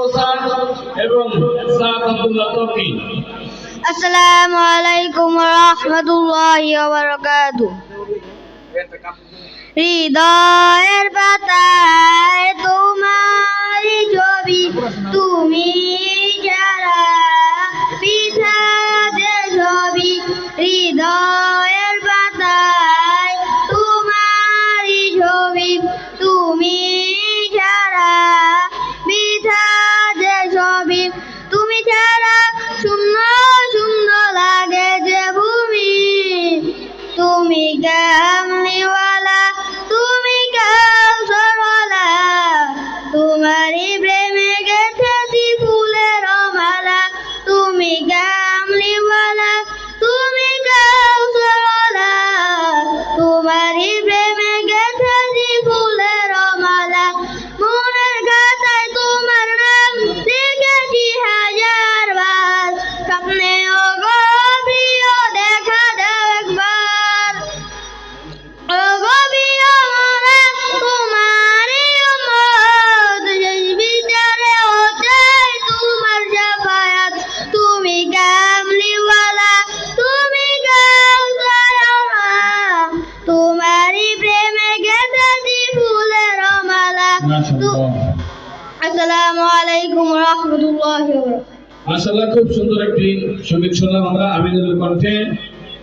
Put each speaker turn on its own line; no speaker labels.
কাউসার এবং সাদ আব্দুল্লাহ তকি
আসসালামু আলাইকুম রহমতুল্লাহি বারাকাতু। হৃদয়ের পাতায় তোমার ছবি, তুমি যারা পিছাতে ছবি হৃদয়ের তুমি আসসালামু আলাইকুম। রহমতুল্লাহি
মাশাআল্লাহ খুব সুন্দর একটি সংগীত শুনলাম আমরা আমিনুল কণ্ঠে।